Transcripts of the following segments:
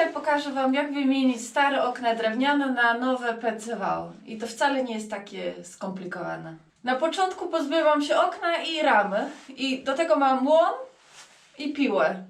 Dzisiaj pokażę Wam, jak wymienić stare okna drewniane na nowe PCV. I to wcale nie jest takie skomplikowane. Na początku pozbywam się okna i ramy. I do tego mam łom i piłę.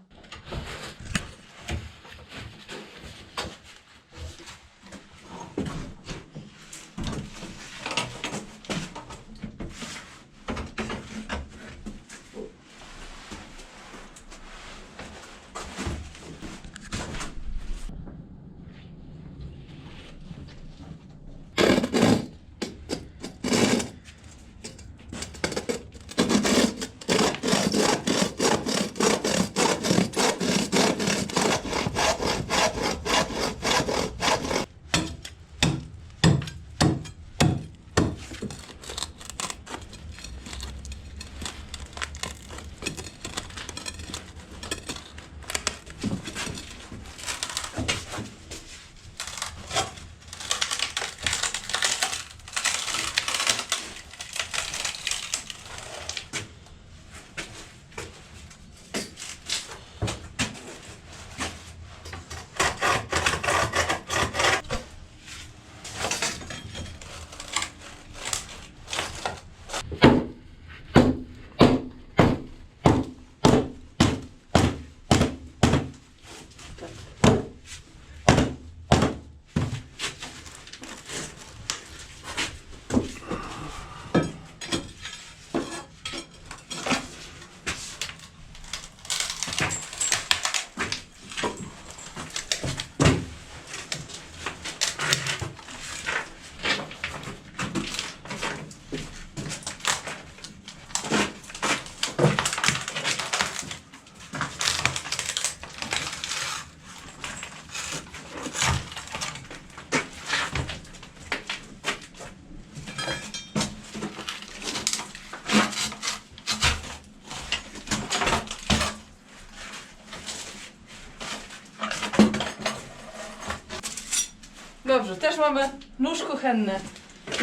Dobrze, też mamy nóż kuchenny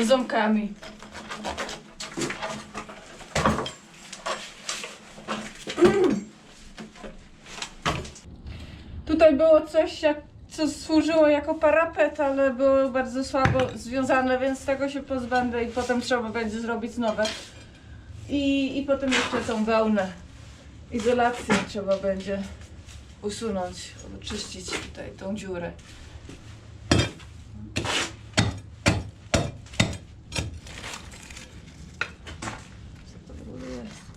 z ząbkami. Tutaj było coś, jak, co służyło jako parapet, ale było bardzo słabo związane, więc tego się pozbędę i potem trzeba będzie zrobić nowe. I, i potem jeszcze tą wełnę. Izolację trzeba będzie usunąć, oczyścić tutaj tą dziurę. Co to w ogóle jest?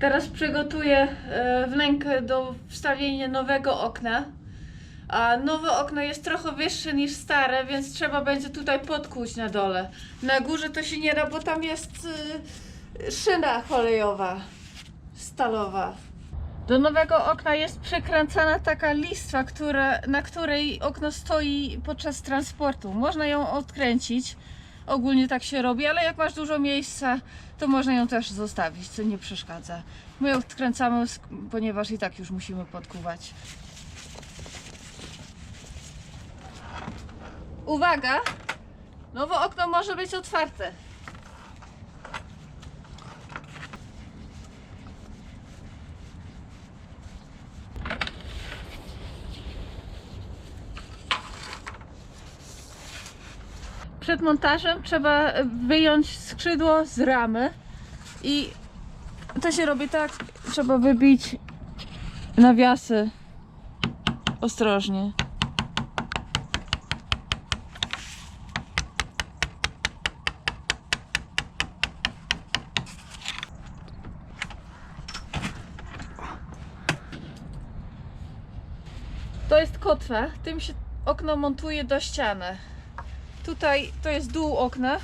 Teraz przygotuję e, wnękę do wstawienia nowego okna. A nowe okno jest trochę wyższe niż stare, więc trzeba będzie tutaj podkuć na dole. Na górze to się nie da, bo tam jest y, szyna kolejowa, stalowa. Do nowego okna jest przykręcana taka listwa, które, na której okno stoi podczas transportu. Można ją odkręcić. Ogólnie tak się robi, ale jak masz dużo miejsca, to można ją też zostawić, co nie przeszkadza. My ją odkręcamy, ponieważ i tak już musimy podkuwać. Uwaga! Nowe okno może być otwarte. Przed montażem trzeba wyjąć skrzydło z ramy i to się robi tak, trzeba wybić nawiasy ostrożnie. To jest kotwa. Tym się okno montuje do ściany. Tutaj to jest dół okna.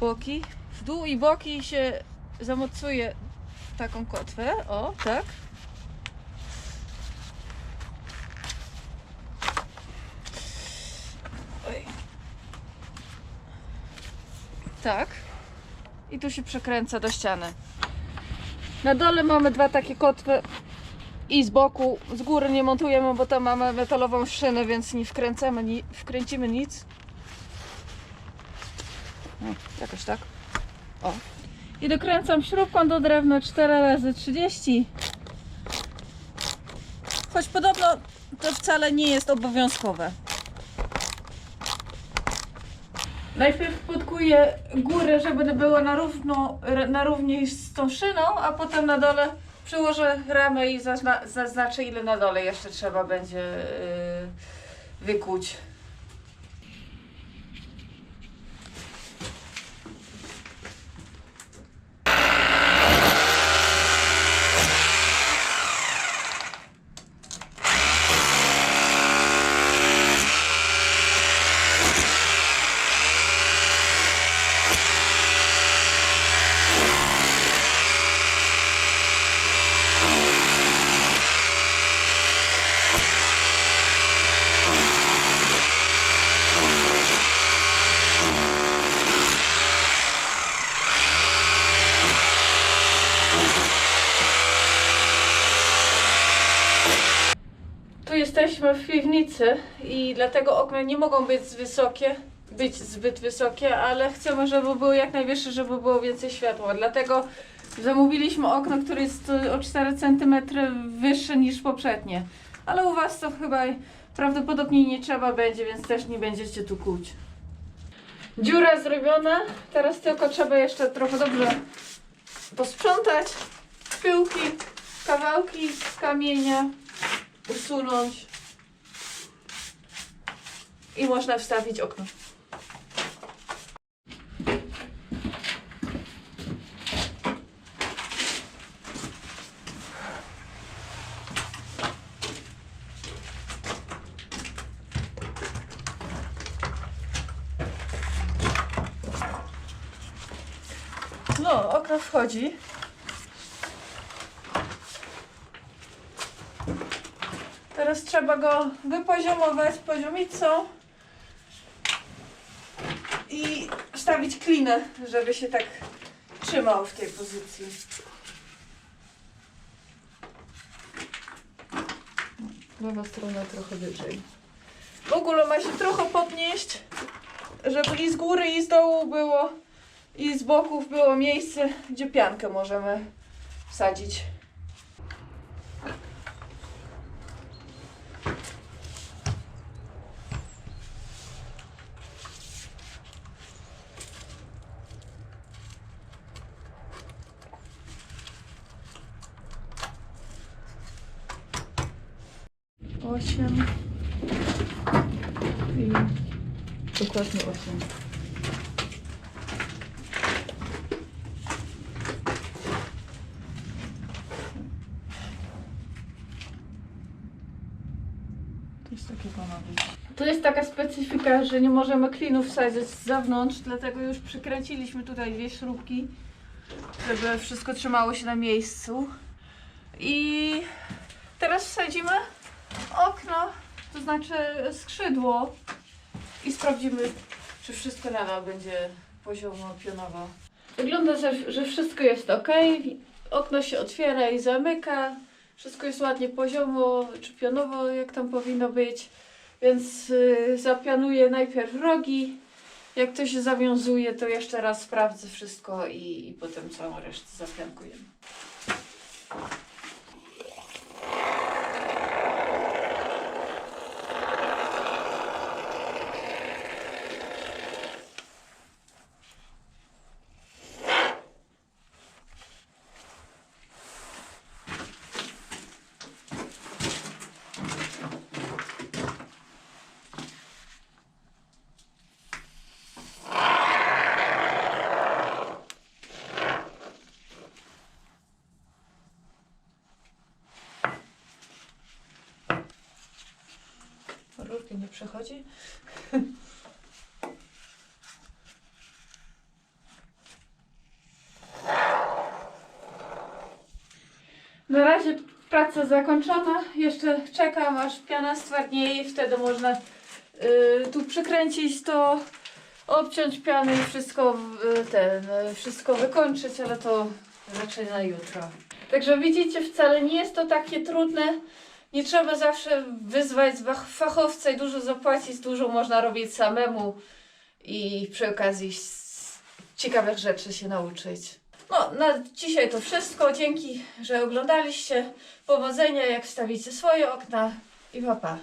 Boki. W dół i boki się zamocuje taką kotwę. O, tak. Oj. Tak. I tu się przekręca do ściany. Na dole mamy dwa takie kotwy i z boku, z góry nie montujemy, bo tam mamy metalową szynę, więc nie wkręcamy, ni wkręcimy nic. No, jakoś tak. O. I dokręcam śrubką do drewna 4 razy 30 Choć podobno to wcale nie jest obowiązkowe. Najpierw podkuję górę, żeby było na, równo, na równi z tą szyną, a potem na dole przyłożę ramę i zazna, zaznaczę ile na dole jeszcze trzeba będzie yy, wykuć. Jesteśmy w piwnicy i dlatego okna nie mogą być z wysokie, być zbyt wysokie, ale chcemy, żeby były jak najwyższe, żeby było więcej światła. Dlatego zamówiliśmy okno, które jest o 4 cm wyższe niż poprzednie. Ale u Was to chyba prawdopodobnie nie trzeba będzie, więc też nie będziecie tu kuć. Dziura zrobiona, teraz tylko trzeba jeszcze trochę dobrze posprzątać. Pyłki, kawałki kamienia usunąć i można wstawić okno. No, okno wchodzi. Teraz trzeba go wypoziomować poziomicą i wstawić klinę, żeby się tak trzymał w tej pozycji. Lewa strona trochę wyżej. W ogóle ma się trochę podnieść, żeby i z góry, i z dołu było, i z boków było miejsce, gdzie piankę możemy wsadzić. Osiem i dokładnie osiem. To jest taka specyfika, że nie możemy klinów wsadzić z zewnątrz, dlatego już przykręciliśmy tutaj dwie śrubki, żeby wszystko trzymało się na miejscu. I teraz wsadzimy okno, to znaczy skrzydło i sprawdzimy, czy wszystko nadal będzie poziomo pionowo. Wygląda, że, że wszystko jest ok. Okno się otwiera i zamyka. Wszystko jest ładnie poziomo, czy pionowo, jak tam powinno być. Więc y, zapianuję najpierw rogi. Jak to się zawiązuje, to jeszcze raz sprawdzę wszystko i, i potem całą resztę zapiankujemy. Przechodzi. Na razie praca zakończona. Jeszcze czekam aż piana stwardnieje i wtedy można y, tu przykręcić to, obciąć piany i wszystko y, ten, y, wszystko wykończyć, ale to raczej na jutro. Także widzicie, wcale nie jest to takie trudne. Nie trzeba zawsze wyzwać fach- fachowca i dużo zapłacić, dużo można robić samemu i przy okazji ciekawych rzeczy się nauczyć. No, na dzisiaj to wszystko. Dzięki, że oglądaliście. Powodzenia, jak wstawicie swoje okna i papa. Pa.